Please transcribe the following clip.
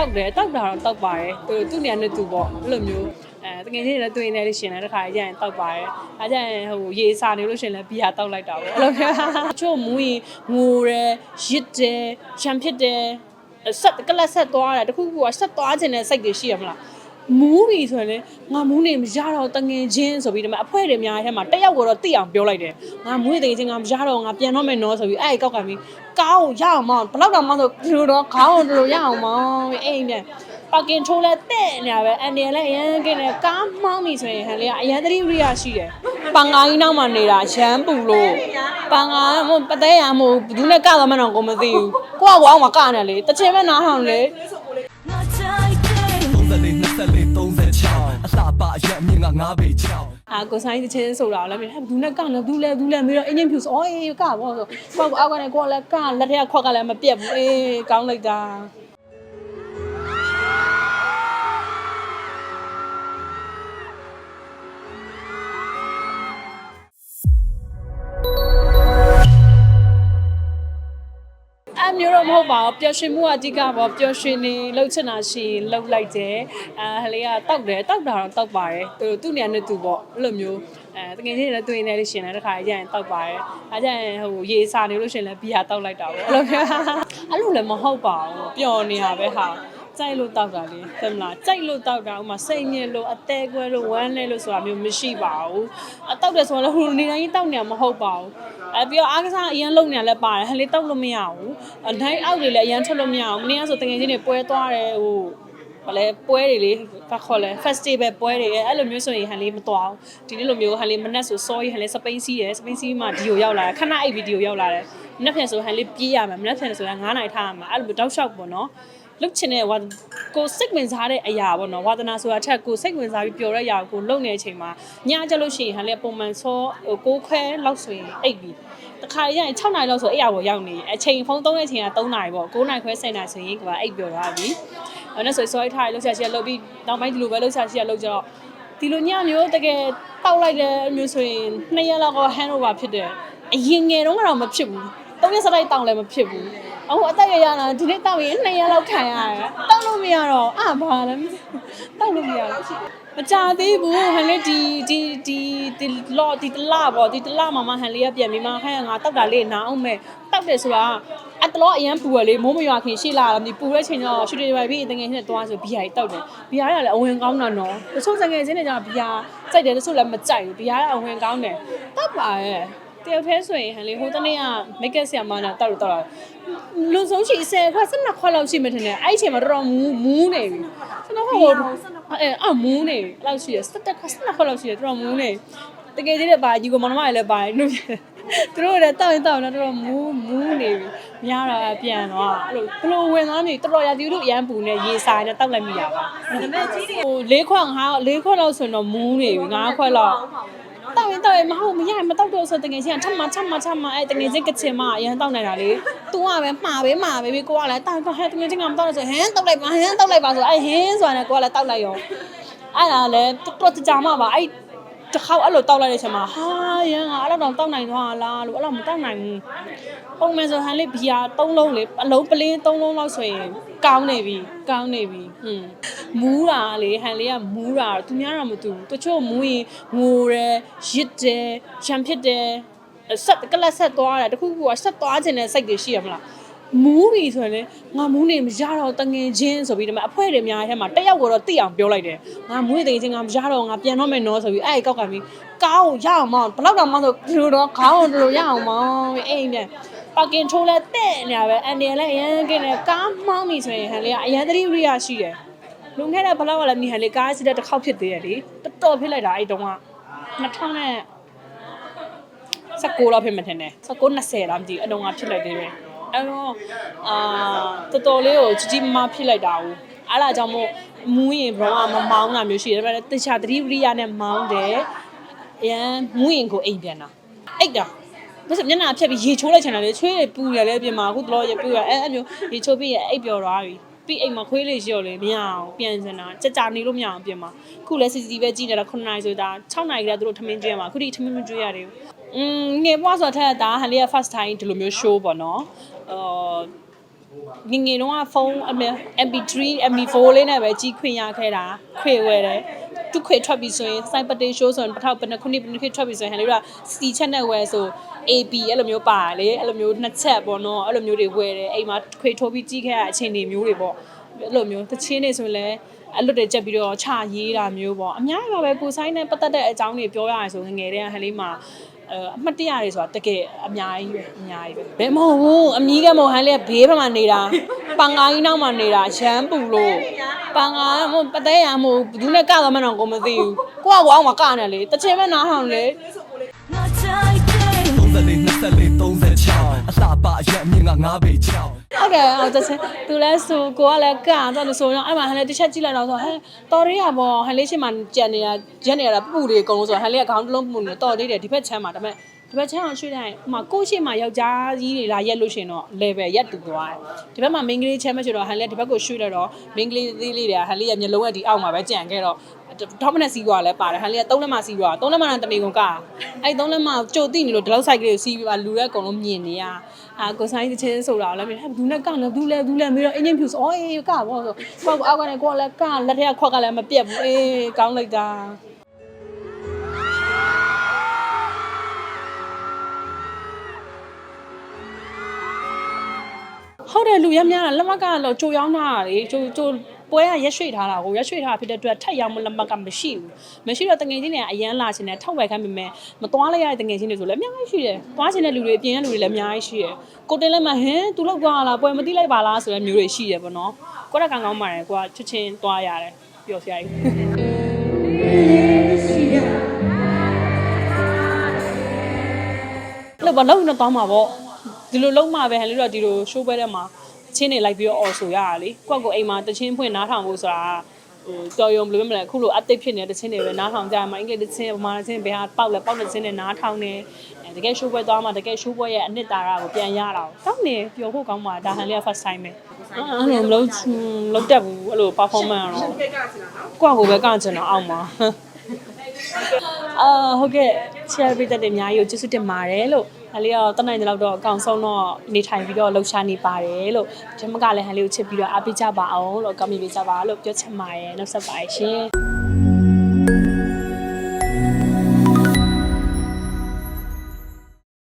တောက်တယ်တောက်တာတော့တောက်ပါတယ်သူသူ့နေရာနဲ့သူပေါ့အဲ့လိုမျိုးအဲတကယ်ချင်းလည်းတွေ့နေလို့ရှင်လည်းတစ်ခါကျရင်တောက်ပါတယ်အဲကျရင်ဟိုရေစာနေလို့ရှင်လည်းဘီယာတောက်လိုက်တာပေါ့အဲ့လိုမျိုးအချို့မူရင်ငိုတယ်ရစ်တယ်ချမ်းဖြစ်တယ်ဆက်ကလတ်ဆက်သွားတယ်တခုခုကဆက်သွားခြင်းနဲ့စိတ်တွေရှိရမလား မူးပြီဆိုရင်လေငါမူးနေမရတော့တငယ်ချင်းဆိုပြီးဒီမှာအဖွဲတွေအများကြီးထဲမှာတက်ရောက်တော့တိအောင်ပြောလိုက်တယ်ငါမူးနေတငယ်ချင်းငါမရတော့ငါပြန်တော့မယ်နော်ဆိုပြီးအဲ့ဒီကောက်ကပြီးကားကိုရအောင်မဘလောက်တောင်မှဆိုဒီလိုတော့ခေါင်းကိုဒီလိုရအောင်မအဲ့ဒီနဲ့ပါကင်ထိုးလဲတဲ့နေတာပဲအန်ဒီလည်းအရန်ကင်းတယ်ကားမှောင်းပြီဆိုရင်ဟန်လေးကအရန်သတိဝိရိယရှိတယ်ပန်ငါကြီးနောက်မှာနေတာရမ်းပူလို့ပန်ငါမပသေးရမို့ဘယ်သူနဲ့ကတော့မှတော့ကိုမသိဘူးကိုကကိုအောင်မှာကနေလေတချင်မဲ့နားဟောင်းလေ34 24 36အလှပအရက်မြင့်က9ပေ6အာကိုဆိုင်တချင်းဆိုတာလည်းမြင်ဟဲ့ဘူးနဲ့ကလည်းဘူးလဲဘူးလဲမေးတော့အင်ဂျင်ဖြူဆိုအော်အေးကဘောဆိုကိုကအောက်ကနေကိုကလည်းကလက်ထက်ခွက်ကလည်းမပြတ်ဘူးအေးကောင်းလိုက်တာ မျိုးတော့မဟုတ်ပါဘူးပျော်ရွှင်မှုအဓိကပေါ့ပျော်ရွှင်နေလှုပ်ချင်တာရှိရင်လှုပ်လိုက်တယ်အဲဟလေးကတောက်တယ်တောက်တာတော့တောက်ပါတယ်သူသူ့နေရာနဲ့သူပေါ့အဲ့လိုမျိုးအဲတကယ်ချင်းလည်းတွေ့နေလို့ရှင်လည်းတစ်ခါကျရင်တောက်ပါတယ်အဲကျရင်ဟိုရေစာနေလို့ရှင်လည်းဘီယာတောက်လိုက်တာပေါ့အဲ့လိုမျိုးအဲ့လိုလည်းမဟုတ်ပါဘူးပျော်နေတာပဲဟာ ကြိုက်လို့တောက်တာလေသိမလားကြိုက်လို့တောက်တာဥမာစိတ်ညစ်လို့အသေးကွဲလို့ဝမ်းလဲလို့ဆိုတာမျိုးမရှိပါဘူးအတောက်တယ်ဆိုတော့လည်းဟိုနေတိုင်းတောက်နေမှာမဟုတ်ပါဘူးအဲပြီးတော့အားကစားအရင်လုံနေရလဲပါတယ်ဟဲ့လေတောက်လို့မရဘူးအတိုင်းအောက်တွေလည်းအရင်ထွက်လို့မရဘူးမင်းကဆိုတကယ်ချင်းတွေပွဲသွားတယ်ဟိုဘာလဲပွဲတွေလေဘာခေါ်လဲ festival ပွဲတွေအဲ့လိုမျိုးဆိုရင်ဟန်လေးမသွားဘူးဒီနေ့လိုမျိုးဟန်လေးမနက်ဆိုစောကြီးဟန်လေးစပိန်စီးတယ်စပိန်စီးမှဒီကိုရောက်လာတယ်ခဏအိပ်ပြီးဒီကိုရောက်လာတယ်မနက်ဖြန်ဆိုဟန်လေးပြေးရမှာမနက်ဖြန်ဆိုရင်9နိုင်ထားရမှာအဲ့လိုမျိုးတောက်လျှောက်ပေါ့နော် လုတ်ချင်တဲ့ဝါကိုစိတ်ဝင်စားတဲ့အရာပေါ့နော်ဝါသနာဆိုတာထက်ကိုစိတ်ဝင်စားပြီးပျော်တဲ့အရာကိုကိုလုံနေတဲ့အချိန်မှာညကြလို့ရှိရင်ဟန်လေးပုံမှန်စောဟိုကိုခွဲလောက်ဆိုရင်အိပ်ပြီးတခါရရင်6နိုင်လောက်ဆိုအဲ့ရပေါ်ရောက်နေအချိန်ဖုန်းသုံးတဲ့အချိန်က3နိုင်ပေါ့9နိုင်ခွဲ10နိုင်ဆိုရင်ကအိပ်ပျော်သွားပြီအဲ့ဒါဆိုစောထားရလောက်ဆက်ရှိရလောက်ပြီးနောက်ပိုင်းဒီလိုပဲလောက်ဆက်ရှိရလောက်ကြတော့ဒီလိုညမျိုးတကယ်တောက်လိုက်တဲ့မျိုးဆိုရင်2ရက်လောက်က hand over ဖြစ်တယ်အရင်ငယ်တုန်းကတော့မဖြစ်ဘူး 3ရက်စတိုက်တောင်းလည်းမဖြစ်ဘူးအခုအသက်ရရလာဒီနေ့တောက်ရင်2ရက်လောက်ခံရတယ်တောက်လို့မရတော့အဘာလဲတောက်လို့မရတော့မကြသေးဘူးဟန်လေးဒီဒီဒီဒီလော်ဒီတလာပေါ့ဒီတလာမှာမဟန်လေးကပြန်ပြီးမှဟဲ့ငါတောက်တာလေးနာအောင်မဲ့တောက်တယ်ဆိုတာအတလောအရန်ပူရလေမိုးမရွာခင်ရှေ့လာတော့ဒီပူတဲ့ချိန်တော့ရှူတွေပဲပြီးတငယ်ချင်းနဲ့တွားဆိုဘီယာကြီးတောက်တယ်ဘီယာကလည်းအဝင်ကောင်းတာနော်တချို့တငယ်ချင်းတွေကျတော့ဘီယာကြိုက်တယ်တချို့လည်းမကြိုက်ဘူးဘီယာကအဝင်ကောင်းတယ်တောက်ပါရဲ့ တယောက်တည်းဆိုရင်ဟန်လေဟိုတနေ့ကမိတ်ကပ်ဆရာမနာတောက်လို့တောက်တာလူဆုံးရှိ10ခွက်12ခွက်လောက်ရှိမှထင်တယ်အဲ့ဒီအချိန်မှာတော်တော်မူးမူးနေပြီ12ခွက်ကိုအဲအမူးနေပြီအဲ့လောက်ရှိတယ်17ခွက်12ခွက်လောက်ရှိတယ်တော်တော်မူးနေတကယ်ကြီးလည်းပါကြီးကိုမောင်နှမတွေလည်းပါတယ်သူတို့လည်းတောက်ရင်တောက်ရင်တော့တော်တော်မူးမူးနေပြီမရတော့ပြန်တော့အဲ့လိုဘလို့ဝင်သွားနေတော်တော်ရသည်တို့အရန်ပူနေရေဆိုင်နဲ့တောက်လိုက်မိရပါဒါပေမဲ့ကြီးဟို၄ခွက်ငါ၄ခွက်လောက်ဆိုရင်တော့မူးနေပြီ၅ခွက်လောက်တောက် ရင်တောက်ရင်မဟုတ်မရမတောက်တော့ဆိုတကယ်ချင်းချက်မချက်မချက်မအဲ့တကယ်ချင်းကချင်မအရင်တောက်နေတာလေ तू ကပဲမှားပဲမှားပဲပြီးကိုကလည်းတောက်တော့ဟဲ့တကယ်ချင်းကမတောက်လို့ဆိုဟင်းတောက်လိုက်ပါဟင်းတောက်လိုက်ပါဆိုအဲ့ဟင်းဆိုတာနဲ့ကိုကလည်းတောက်လိုက်ရောအဲ့ဒါလည်းတော်တော်ကြာမှပါအဲ့တစ်ခေါက်အဲ့လိုတောက်လိုက်တဲ့အချိန်မှာဟာရန်ကအဲ့လောက်တော့တောက်နိုင်သွားလားလို့အဲ့လောက်မတောက်နိုင်ဘူးပုံမှန်ဆိုဟန်လေးဘီယာ၃လုံးလေအလုံးပလင်း၃လုံးလောက်ဆိုရင် ကောင်းနေပြီကောင်းနေပြီဟွန်းမူးတာလေဟန်လေးကမူးတာသူများတော့မတူဘူးတချို့မူးရင်ငိုတယ်ရစ်တယ်ချမ်းဖြစ်တယ်ဆက်ကလတ်ဆက်သွားတယ်တခုခုကဆက်သွားခြင်းတဲ့စိတ်တွေရှိရမလားမူးပြီဆိုရင်လေငါမူးနေမရတော့တငယ်ချင်းဆိုပြီးဒီမှာအဖွဲတွေအများကြီးထဲမှာတက်ရောက်တော့တိအောင်ပြောလိုက်တယ်ငါမူးနေတငယ်ချင်းငါမရတော့ငါပြန်တော့မယ်နော်ဆိုပြီးအဲ့ဒီကောက်ကပြီးကားကိုရအောင်မဘလောက်တောင်မှဆိုဒီလိုတော့ခေါင်းကိုဒီလိုရအောင်မအဲ့ဒီနဲ့ ပါကင်ထိုးလဲတဲ့နေတာပဲအန်ဒီလည်းအရန်ကင်းတယ်ကားမှောင်းပြီဆိုရင်ဟန်လေးကအရန်သတိဝိရိယရှိတယ်လွန်ခဲ့တဲ့ဘလောက်ကလည်းမိဟန်လေးကားစစ်တဲ့တစ်ခေါက်ဖြစ်သေးတယ်လေတော်တော်ဖြစ်လိုက်တာအဲ့တုန်းက2000နဲ့19လောက်ဖြစ်မှထင်တယ်19 20လားမသိဘူးအတုန်းကဖြစ်လိုက်သေးတယ်အဲ့တော့အာတော်တော်လေးကိုကြီးကြီးမားမားဖြစ်လိုက်တာ ਉ အဲ့ဒါကြောင့်မို့မူးရင်ဘရောကမမောင်းတာမျိုးရှိတယ်ဒါပေမဲ့တခြားသတိဝိရိယနဲ့မောင်းတယ်အရန်မူးရင်ကိုအိမ်ပြန်တာအိတ်တာ မစမျက်နှာဖြတ်ပြီးရေချိုးလိုက်ချင်တာလေချွေးရပူရလဲပြင်မှာအခုတော့ရပူရအဲ့အဲ့မျိုးရေချိုးပြီးရအိတ်ပျော်သွားပြီပြီးအိမ်မှာခွေးလေးရှိရော်လေမရအောင်ပြန်စင်တာကြကြနေလို့မရအောင်ပြင်မှာအခုလဲ CCTV ပဲကြည့်နေတာ9နိုင်ဆိုတာ6နိုင်ကလေးသူတို့ထမင်းကျွေးမှာအခုဒီထမင်းမကျွေးရသေးဘူးอืมငယ်ပွားဆိုတော့ထက်တာဟန်လေးက first time ဒီလိုမျိုး show ပေါ့နော်အော်ငယ်ငယ်တုန်းကဖုန်းအမေ MP3 MP4 လေးနဲ့ပဲကြီးခွင့်ရခဲ့တာခွေဝယ်တယ် သူခွေထွက်ပြီဆိုရင် cyber day show ဆိုရင်တစ်ထောက်ဘယ်နှစ်ခုနှစ်ဘယ်နှစ်ခုထွက်ပြီဆိုရင်ဟန်လေးတို့က C ချက်နဲ့ဝယ်ဆို AB အဲ့လိုမျိုးပါတယ်လေအဲ့လိုမျိုးနှစ်ချက်ပေါ့နော်အဲ့လိုမျိုးတွေဝယ်တယ်အိမ်မှာခွေထိုးပြီးကြီးခဲ့ရအချိန်တွေမျိုးတွေပေါ့အဲ့လိုမျိုးတချင်းနေဆိုရင်လည်းအဲ့လိုတွေကြက်ပြီးတော့ခြာရေးတာမျိုးပေါ့အများကြီးပါပဲကိုဆိုင်နဲ့ပတ်သက်တဲ့အကြောင်းတွေပြောရရင်ဆိုငယ်ငယ်တည်းကဟန်လေးမှာအဲအမှတ်တရတွေဆိုတာတကယ်အများကြီးပဲအများကြီးပဲဘယ်မဟုတ်ဘူးအမီးကမဟုတ်ဟန်လေဘေးဘက်မှာနေတာပန်ငါကြီးနောက်မှာနေတာရမ်းပူလို့ ပန်ငါမဟုတ်ပတဲရမဟုတ်ဘူးနဲ့ကတော့မတော့ကိုမသိဘူးကိုကကိုအောင်မကနေလေတချင်ပဲနားထောင်လေ34 24 36အလှပအရက်မြင့်ကငါးပေချောင်းဟုတ်တယ်ဟိုတချင်သူလဲဆိုကိုကလည်းကတော့လို့ဆိုတော့အဲ့မှာဟန်လေတစ်ချက်ကြည့်လိုက်တော့ဆိုဟဲတော်ရရပေါ့ဟန်လေးချင်းမှာကြံနေတာရက်နေရတာပူတွေအကုန်လုံးဆိုဟန်လေးကခေါင်းတစ်လုံးပူနေတော်သေးတယ်ဒီဘက်ချမ်းမှာဒါပေမဲ့ ဒီဘက်ချမ်းအောင်ရွှေ့တိုင်းဟိုမှာကိုရှိမှာယောက်ျားကြီးတွေလာရက်လို့ရှင်တော့ level ရက်တူသွားတယ်ဒီဘက်မှာမိန်းကလေးချမ်းမရှိတော့ဟန်လေးကဒီဘက်ကိုရွှေ့လိုက်တော့မိန်းကလေးသေးလေးတွေကဟန်လေးရဲ့မျက်လုံးကဒီအောက်မှာပဲကြံခဲ့တော့ထောက်မနဲ့စီးသွားလဲပါတယ်ဟန်လေးကသုံးလက်မစီးသွားသုံးလက်မနဲ့တနေကုန်ကအဲ့သုံးလက်မကြိုတိနေလို့ဒီလောက်ဆိုင်ကလေးကိုစီးပြီးပါလူတဲ့အကုန်လုံးမြင်နေရအာကိုဆိုင်တချင်းဆိုတာလည်းမြင်ဟဲ့ဘူးနဲ့ကလည်းဘူးလဲဘူးလဲမေးတော့အင်းချင်းဖြူဆိုအော်အေးကဘောဆိုဘောအောက်ကနေကိုကလည်းကလက်ထက်ကခွက်ကလည်းမပြတ်ဘူးအေးကောင်းလိုက်တာ ဟုတ်တယ်လူရမ်းများတာလက်မကတော့ကြိုရောင်းတာလေကြိုကြိုပွဲကရက်ရွှေ့ထားတာကိုရက်ရွှေ့ထားဖြစ်တဲ့အတွက်ထက်ရောင်းမလက်မကမရှိဘူးမရှိတော့တငယ်ချင်းတွေကအရန်လာချင်တယ်ထောက်ဝယ်ခိုင်းပေမဲ့မသွားလိုက်ရတဲ့တငယ်ချင်းတွေဆိုလည်းအများကြီးရှိတယ်သွားချင်တဲ့လူတွေအပြင်ကလူတွေလည်းအများကြီးရှိတယ်ကိုတင်လည်းမဟင်းသူလောက်သွားလားပွဲမသိလိုက်ပါလားဆိုတဲ့မျိုးတွေရှိတယ်ပေါ့နော်ကိုရကောင်ကောင်းပါတယ်ကိုကချစ်ချင်းသွားရတယ်ပျော်စရာကြီးလို့ဘာလို့နေတော့မှာပေါ့ ဒီလိုလုံးမှာပဲဟန်လေးတော့ဒီလို show ပွဲထဲမှာတချင်းတွေလိုက်ပြီးတော့အော်ဆိုရတာလေကိုယ့်ကိုအိမ်မှာတချင်းဖွင့်နားထောင်ဖို့ဆိုတာဟိုတော်ရုံဘယ်လိုမလဲအခုလို update ဖြစ်နေတဲ့တချင်းတွေပဲနားထောင်ကြမှာအင်္ဂလိပ်တချင်းဗမာတချင်းဘယ်ဟာပေါက်လဲပေါက်တဲ့တချင်းတွေနားထောင်နေအဲတကယ် show ပွဲသွားမှာတကယ် show ပွဲရဲ့အနှစ်သာရကိုပြန်ရတာကောင်းနေပျော်ဖို့ကောင်းပါဒါဟန်လေးက first time ပဲအဲ့လိုမလုပ်လုပ်တတ်ဘူးအဲ့လို performance ကတော့ကိုယ့်ကိုပဲကန့်ချင်တော့အောင်ပါအာဟုတ်ကဲ့ share ပေးတဲ့အများကြီးကိုကျေးဇူးတင်ပါတယ်လို့ ဟန်လေးကတော့တနိုင်တဲ့လောက်တော့အကောင်ဆုံးတော့နေထိုင်ပြီးတော့လှူရှာနေပါတယ်လို့ဒီမကလည်းဟန်လေးကိုချစ်ပြီးတော့အားပေးကြပါအောင်လို့ကောင်းမြင်ပေးကြပါလို့ပြောချင်ပါတယ်နောက်ဆက်ပါရှင်